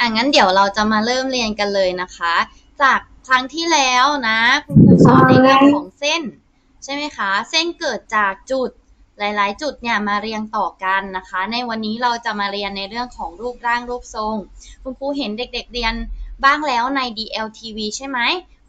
อะงั้นเดี๋ยวเราจะมาเริ่มเรียนกันเลยนะคะ จากครั้งที่แล้วนะคุณครูสอนในเรื่องของเส้น ใช่ไหมคะ เส้นเกิดจากจุดหลาย ๆ จุดเนี่ยมาเรียงต่อกันนะคะ ในวันนี้เราจะมาเรียนในเรื่องของรูปร่างรูปทรง คุณครูเห็นเด็ก ๆ เรียนบ้างแล้วใน DLTV ใช่ไหม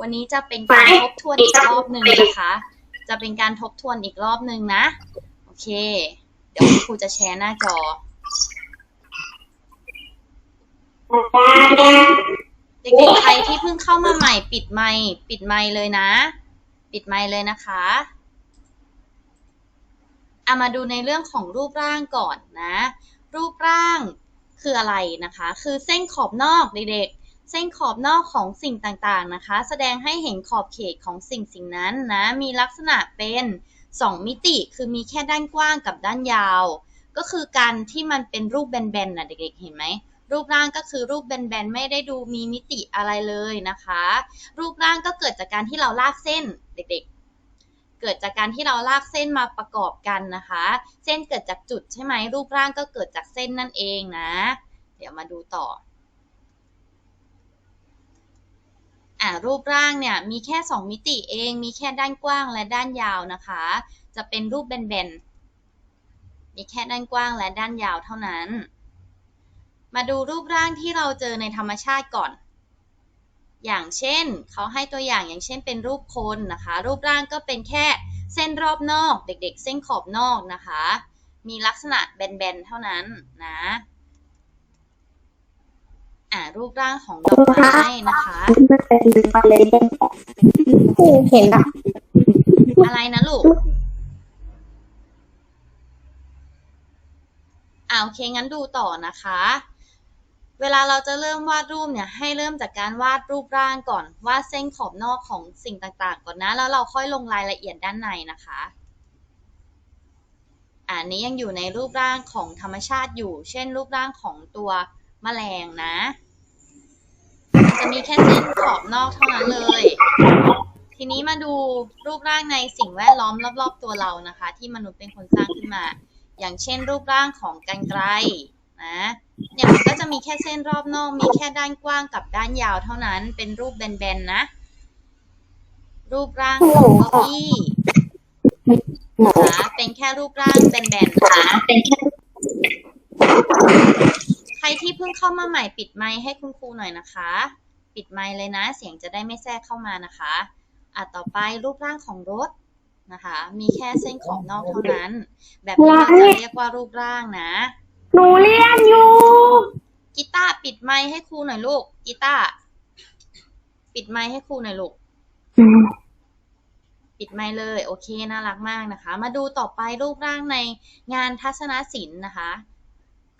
วันนี้จะเป็นการทบทวนอีกรอบหนึ่งนะคะ จะเป็นการทบทวนอีกรอบหนึ่งนะ โอเค เดี๋ยวคุณครูจะแชร์หน้าจอ เด็กๆใครที่เพิ่งเข้ามาใหม่ ปิดไมค์ปิดไมค์เลยนะ ปิดไมค์เลยนะคะเอามาดูในเรื่องของรูปร่างก่อนนะ รูปร่างคืออะไรนะคะ คือเส้นขอบนอกเด็กๆ เส้นขอบนอกของสิ่งต่างๆนะคะ แสดงให้เห็นขอบเขตของสิ่งสิ่งนั้นนะ มีลักษณะเป็น 2 มิติ คือมีแค่ด้านกว้างกับด้านยาว ก็คือการที่มันเป็นรูปแบนๆนะเด็กๆ เห็นไหม รูปร่างก็คือรูปแบนๆ ไม่ได้ดูมีมิติอะไรเลยนะคะ รูปร่างก็เกิดจากการที่เราลากเส้นเด็กๆ เกิดจากการที่เราลากเส้นมาประกอบกันนะคะ เส้นเกิดจากจุดใช่ไหมรูปร่างก็เกิดจากเส้นนั่นเองนะ เดี๋ยวมาดูต่ออ่ารูปร่างเนี่ยมีแค่ 2 มิติเอง มีแค่ด้านกว้างและด้านยาวนะคะ จะเป็นรูปแบนๆ มีแค่ด้านกว้างและด้านยาวเท่านั้น มาดูรูปร่างที่เราเจอในธรรมชาติก่อน อย่างเช่นเขาให้ตัวอย่างอย่างเช่นเป็นรูปคนนะคะ รูปร่างก็เป็นแค่เส้นรอบนอก เด็กๆ เส้นขอบนอกนะคะ มีลักษณะแบนๆ เท่านั้นนะอ่ารูปร่างของดอกไม้นะคะมันเป็นอะไรเล่นของผู้เห็นอะอะไรนะลูกอ่าโอเคงั้นดูต่อนะคะ เวลาเราจะเริ่มวาดรูปเนี่ยให้เริ่มจากการวาดรูปร่างก่อน วาดเส้นขอบนอกของสิ่งต่างๆ ก่อนนะ แล้วเราค่อยลงรายละเอียดด้านในนะคะอ่านี้ยังอยู่ในรูปร่างของธรรมชาติอยู่ เช่น รูปร่างของตัวแมลงนะ จะมีแค่เส้นขอบนอกเท่านั้นเลย ทีนี้มาดูรูปร่างในสิ่งแวดล้อมรอบ ๆ ตัวเรานะคะ ที่มนุษย์เป็นคนสร้างขึ้นมา อย่างเช่น รูปร่างของกรรไกร นะเนี่ยมันก็จะมีแค่เส้นรอบนอก มีแค่ด้านกว้างกับด้านยาวเท่านั้น เป็นรูปแบนๆนะ รูปร่างของเก้าอี้นะคะเป็นแค่รูปร่างแบนๆนะคะเป็นแค่ใครที่เพิ่งเข้ามาใหม่ปิดไมค์ให้คุณครูหน่อยนะคะ ปิดไมค์เลยนะ เสียงจะได้ไม่แทรกเข้ามานะคะอะต่อไปรูปร่างของรถนะคะ มีแค่เส้นขอบนอกเท่านั้น แบบนี้เราจะเรียกว่ารูปร่างนะ หนูเรียนอยู่ กีตาร์ปิดไมค์ให้ครูหน่อยลูก กีตาร์ปิดไมค์ให้ครูหน่อยลูก ปิดไมค์เลย โอเคน่ารักมากนะคะ มาดูต่อไปรูปร่างในงานทัศนศิลป์นะคะ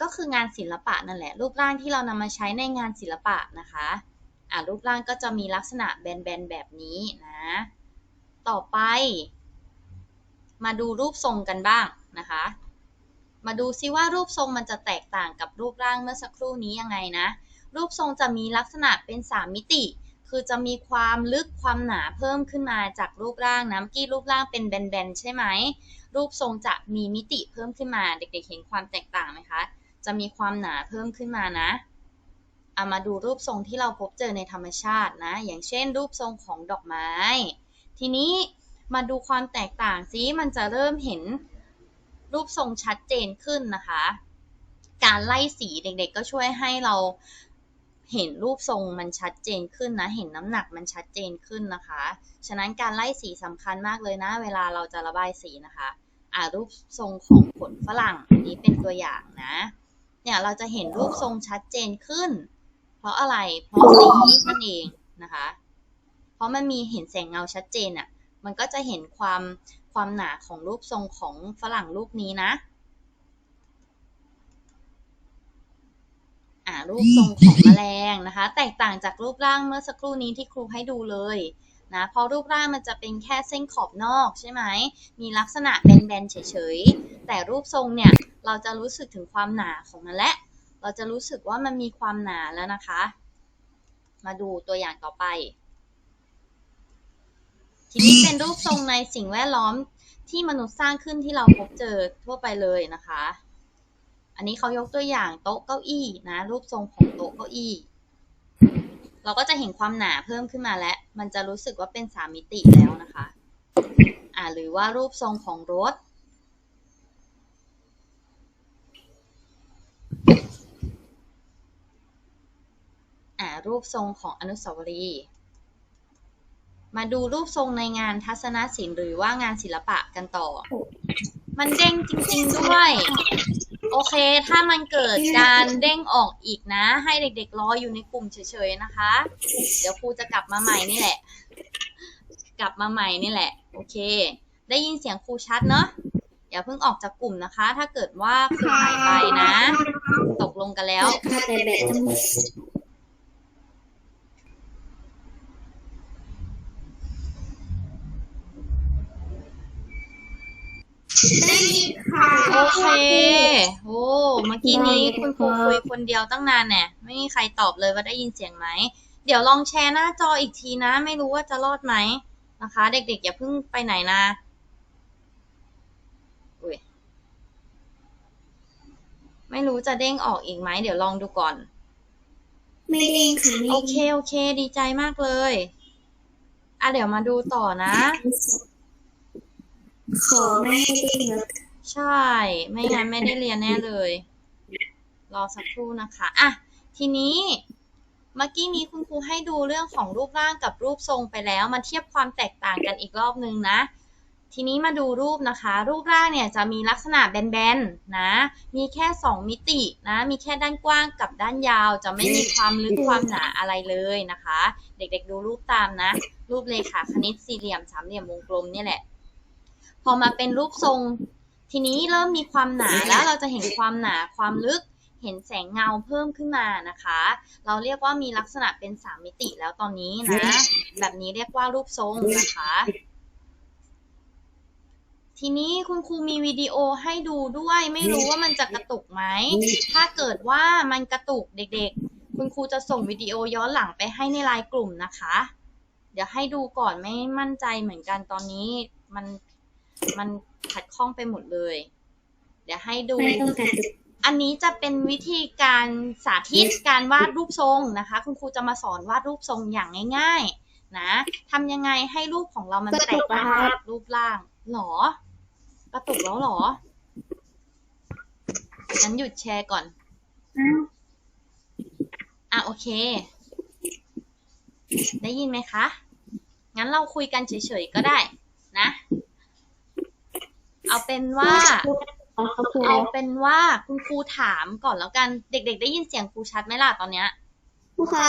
ก็คืองานศิลปะนั่นแหละ รูปร่างที่เรานำมาใช้ในงานศิลปะนะคะอ่ารูปร่างก็จะมีลักษณะแบนๆแบบนี้นะ ต่อไป มาดูรูปทรงกันบ้างนะคะ มาดูซิว่ารูปทรงมันจะแตกต่างกับรูปร่างเมื่อสักครู่นี้ยังไงนะ รูปทรงจะมีลักษณะเป็น 3 มิติ คือจะมีความลึกความหนาเพิ่มขึ้นมาจากรูปร่างนะเมื่อกี้รูปร่างเป็นแบนๆใช่ไหม รูปทรงจะมีมิติเพิ่มขึ้นมา เด็กๆเห็นความแตกต่างไหมคะ จะมีความหนาเพิ่มขึ้นมานะเอามาดูรูปทรงที่เราพบเจอในธรรมชาตินะ อย่างเช่น รูปทรงของดอกไม้ ทีนี้มาดูความแตกต่างซิ มันจะเริ่มเห็น รูปทรงชัดเจนขึ้นนะคะ การไล่สีเด็กๆก็ช่วยให้เราเห็นรูปทรงมันชัดเจนขึ้นนะ เห็นน้ำหนักมันชัดเจนขึ้นนะคะ ฉะนั้นการไล่สีสำคัญมากเลยนะ เวลาเราจะระบายสีนะคะ อ่ารูปทรงของผลฝรั่งอันนี้เป็นตัวอย่างนะ เนี่ยเราจะเห็นรูปทรงชัดเจนขึ้น เพราะอะไร เพราะสีนั่นเองนะคะ เพราะมันมีเห็นแสงเงาชัดเจนอะ่ะ มันก็จะเห็นความ ความหนาของรูปทรงของฝรั่งรูปนี้นะอ่ารูปทรงของแมลงนะคะ แตกต่างจากรูปร่างเมื่อสักครู่นี้ที่ครูให้ดูเลยนะเพราะรูปร่างมันจะเป็นแค่เส้นขอบนอกใช่ไหม มีลักษณะแบนๆเฉยๆ แต่รูปทรงเนี่ย เราจะรู้สึกถึงความหนาของมันและ เราจะรู้สึกว่ามันมีความหนาแล้วนะคะ มาดูตัวอย่างต่อไป ทีนี้เป็นรูปทรงในสิ่งแวดล้อมที่มนุษย์สร้างขึ้นที่เราพบเจอทั่วไปเลยนะคะ อันนี้เขายกตัวอย่างโต๊ะเก้าอี้นะ รูปทรงของโต๊ะเก้าอี้ เราก็จะเห็นความหนาเพิ่มขึ้นมาแล้ว มันจะรู้สึกว่าเป็นสามมิติแล้วนะคะ อ่าหรือว่ารูปทรงของรถอ่ารูปทรงของอนุสาวรีย์ มาดูรูปทรงในงานทัศนศิลป์หรือว่างานศิลปะกันต่อ มันเด้งจริงๆด้วย โอเค ถ้ามันเกิดการเด้งออกอีกนะ ให้เด็กๆรออยู่ในกลุ่มเฉยๆนะคะ เดี๋ยวครูจะกลับมาใหม่นี่แหละ กลับมาใหม่นี่แหละ โอเค ได้ยินเสียงครูชัดเนาะอย่าเพิ่งออกจากกลุ่มนะคะ ถ้าเกิดว่าครูหายไปนะ ตกลงกันแล้ว ค่ะแต่แบตจะหมดโอเค โอ้ เมื่อกี้นี้คุณครูคุยคนเดียวตั้งนานเนี่ยไม่มีใครตอบเลยว่าได้ยินเสียงไหม เดี๋ยวลองแชร์หน้าจออีกทีนะ ไม่รู้ว่าจะรอดไหมนะคะ เด็กๆ อย่าเพิ่งไปไหนนะอุ๊ยไม่รู้จะเด้งออกอีกไหม เดี๋ยวลองดูก่อน ไม่เด้งค่ะไม่โอเค โอเค ดีใจมากเลย อะเดี๋ยวมาดูต่อนะ ขอไม่ให้ด้งแล้วใช่ ไม่งั้นไม่ได้เรียนแน่เลย รอสักครู่นะคะอะทีนี้เมื่อกี้นี้คุณครูให้ดูเรื่องของรูปร่างกับรูปทรงไปแล้ว มาเทียบความแตกต่างกันอีกรอบนึงนะ ทีนี้มาดูรูปนะคะ รูปร่างเนี่ยจะมีลักษณะแบนๆนะ มีแค่ 2 มิตินะ มีแค่ด้านกว้างกับด้านยาว จะไม่มีความลึกความหนาอะไรเลยนะคะ เด็กๆดูรูปตามนะ รูปเลขาคณิตสี่เหลี่ยมสามเหลี่ยมวงกลมนี่แหละ พอมาเป็นรูปทรง ทีนี้เริ่มมีความหนาแล้วเราจะเห็นความหนาความลึก เห็นแสงเงาเพิ่มขึ้นมานะคะ เราเรียกว่ามีลักษณะเป็นสามมิติแล้วตอนนี้นะ แบบนี้เรียกว่ารูปทรงนะคะ ทีนี้คุณครูมีวิดีโอให้ดูด้วย ไม่รู้ว่ามันจะกระตุกไหม ถ้าเกิดว่ามันกระตุกเด็กๆ คุณครูจะส่งวิดีโอย้อนหลังไปให้ในไลน์กลุ่มนะคะ เดี๋ยวให้ดูก่อนไม่มั่นใจเหมือนกันตอนนี้มัน มันขัดข้องไปหมดเลย เดี๋ยวให้ดูไม่ต้องการดู อันนี้จะเป็นวิธีการสาธิตการวาดรูปทรงนะคะ คุณครูจะมาสอนวาดรูปทรงอย่างง่าย ๆ นะทำยังไงให้รูปของเรามันแตกต่างจากรูปร่างหรอ กระตุกแล้วหรองั้นหยุดแชร์ก่อน อะโอเค ได้ยินไหมคะ งั้นเราคุยกันเฉยๆก็ได้นะ เอาเป็นว่าอ๋อเขาพูดเอาเป็นว่าคุณครูถามก่อนแล้วกัน เด็ก ๆ ได้ยินเสียงครูชัดไหมล่ะตอนเนี้ยผู้ค่ะ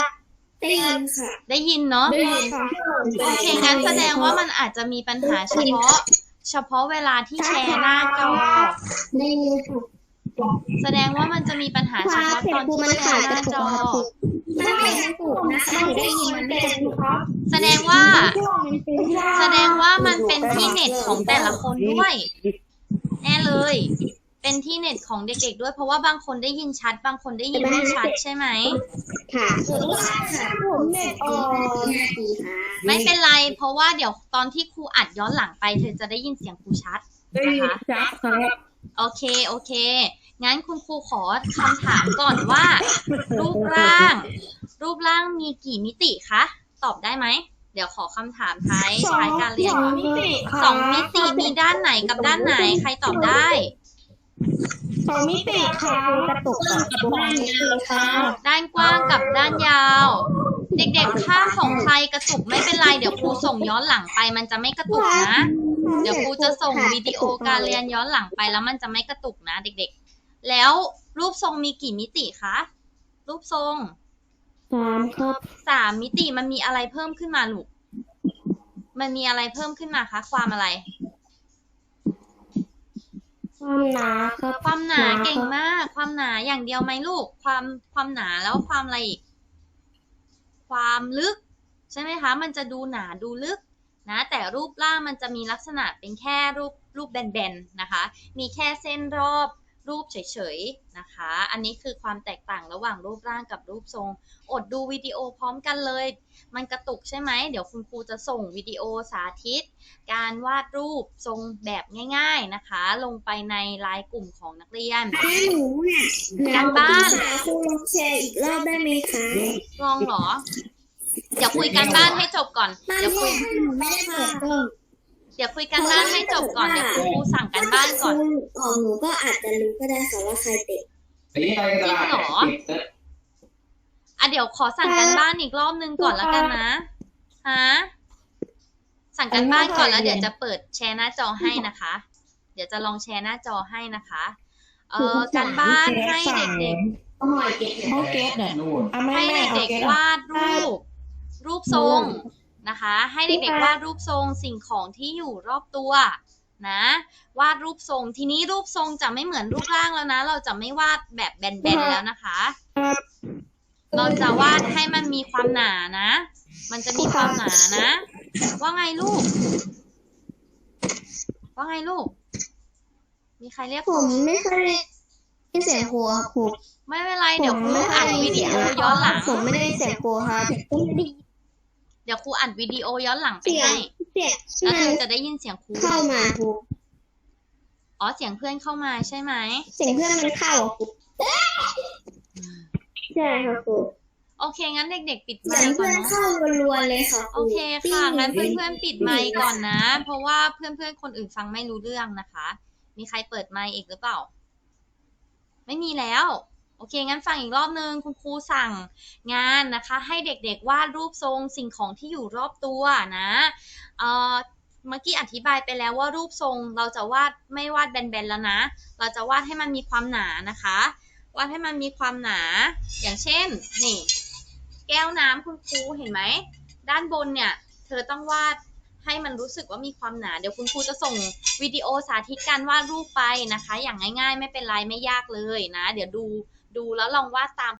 ได้ยินค่ะ ได้ยินเนาะ ได้ยินค่ะ โอเคงั้นแสดงว่ามันอาจจะมีปัญหาเฉพาะ เฉพาะเวลาที่แชร์หน้าจอได้ยินค่ะ แสดงว่ามันจะมีปัญหาเฉพาะตอนที่แชร์หน้าจอถ้าเป็นถูกนะคะได้ยินมันได้ยินค่ะแสดงว่า แสดงว่ามันเป็นที่เน็ตของแต่ละคนด้วยแน่เลย เป็นที่เน็ตของเด็กๆด้วย เพราะว่าบางคนได้ยินชัด บางคนได้ยินไม่ชัดใช่ไหมค่ะผมเน็ตออนดีค่ะไม่เป็นไร เพราะว่าเดี๋ยวตอนที่ครูอัดย้อนหลังไป เธอจะได้ยินเสียงครูชัดได้ยินจ้าค่ะโอเค โอเค งั้นคุณครูขอคำถามก่อนว่า รูปร่าง รูปร่างมีกี่มิติคะ ตอบได้ไหม เดี๋ยวขอคำถามท้ายท้ายการเรียนก่อนสองมิติมีด้านไหนกับด้านไหน ใครตอบได้สองมิติค่ะกระตุกกับด้านนี้เลยค่ะด้านกว้างกับด้านยาว เด็กๆถ้าของใครกระตุกไม่เป็นไร เดี๋ยวครูส่งย้อนหลังไป มันจะไม่กระตุกนะ เดี๋ยวครูจะส่งวิดีโอการเรียนย้อนหลังไปแล้วมันจะไม่กระตุกนะ เด็กๆ แล้วรูปทรงมีกี่มิติคะ รูปทรงสามครับสามมิติมันมีอะไรเพิ่มขึ้นมาลูก มันมีอะไรเพิ่มขึ้นมาคะ ความอะไร ความหนาครับความหนาเก่งมาก ความหนาอย่างเดียวไหมลูก ความความหนาแล้วความอะไรอีก ความลึก ใช่ไหมคะ มันจะดูหนาดูลึกนะแต่รูปร่างมันจะมีลักษณะเป็นแค่รูปรูปแบนๆนะคะ มีแค่เส้นรอบ รูปเฉยๆนะคะ อันนี้คือความแตกต่างระหว่างรูปร่างกับรูปทรง อดดูวิดีโอพร้อมกันเลย มันกระตุกใช่ไหม เดี๋ยวคุณครูจะส่งวิดีโอสาธิต การวาดรูปทรงแบบง่าย ๆนะคะ ลงไปในไลน์กลุ่มของนักเรียนถ้าหนูเนี่ยการบ้านหาครูลองแชร์อีกรอบได้ไหมคะลองเหรอ เดี๋ยวคุยกันบ้านให้จบก่อนบ้านเดี๋ยวคุยแค่หนูไม่ได้เปิดกล้อง เดี๋ยวคุยกันบ้านให้จบก่อน เดี๋ยวคุณครูสั่งกันบ้านก่อนถ้ครูของหนูก็อาจจะรู้ก็ได้ค่ะว่าใครเตะตีอะไรกันล่ะจริงเหรอ อะเดี๋ยวขอสั่งกันบ้านอีกรอบนึงก่อนแล้วกันนะฮะสั่งกันบ้านก่อนแล้ว เดี๋ยวจะเปิดแชร์หน้าจอให้นะคะ เดี๋ยวจะลองแชร์หน้าจอให้นะคะ เอ่อการบ้านให้เด็กเอาหอยเก็บ เขาเก็ตเนี่ยนู่นเอาๆไม่ให้แม่เอาเด็กเก็ตๆอะวาดรูป รูปทรง นะคะ ให้เด็กๆวาดรูปทรงสิ่งของที่อยู่รอบตัวนะวาดรูปทรงทีนี้รูปทรงจะไม่เหมือนรูปร่างแล้วนะ เราจะไม่วาดแบบแบนๆแล้วนะคะ เราจะวาดให้มันมีความหนานะ มันจะมีความหนานะ ว่าไงลูก ว่าไงลูก มีใครเรียกผครูมไม่เคยได้เสียงครูครับครูไม่เป็นไรเดี๋ยวครูอัดวิดีโอย้อนหลังผมไม่ได้เสียงครูครับเดี๋ยวครูอัดวิดีโอย้อนหลังไปเสียงให้เสียงแล้วมัเธนอจะได้ยินเสียงครูเข้ามาครูอ๋อเสียงเพื่อนเข้ามาใช่ไหมเสียงเพื่อนมันเข้าอะครูใช่ค่ะครูโอเค งั้นเด็ก ๆ ปิดไมเสียงค์ก่อเพื่นอนเนาะเข้ารัวๆเลยค่ะคโอรูเคค่ะ งั้นปิ้งเพื่อนๆปิดไมค์ก่อนนะ เพราะว่าเพื่อนๆคนอื่นฟังไม่รู้เรื่องนะคะ มีใครเปิดไมค์อีกหรือเปล่า ไม่มีแล้ว โอเค งั้นฟังอีกรอบนึง คุณครูสั่งงานนะคะ ให้เด็กๆวาดรูปทรงสิ่งของที่อยู่รอบตัวนะเอ่อเมื่อกี้อธิบายไปแล้วว่ารูปทรงเราจะวาดไม่วาดแบนๆแล้วนะ เราจะวาดให้มันมีความหนานะคะ วาดให้มันมีความหนา อย่างเช่น นี่ แก้วน้ำคุณครูเห็นไหม ด้านบนเนี่ย เธอต้องวาดให้มันรู้สึกว่ามีความหนา เดี๋ยวคุณครูจะส่งวิดีโอสาธิตการวาดรูปไปนะคะ อย่างง่ายๆ ไม่เป็นไรไม่ยากเลยนะ เดี๋ยวดู ดูแล้วลองวาดตาม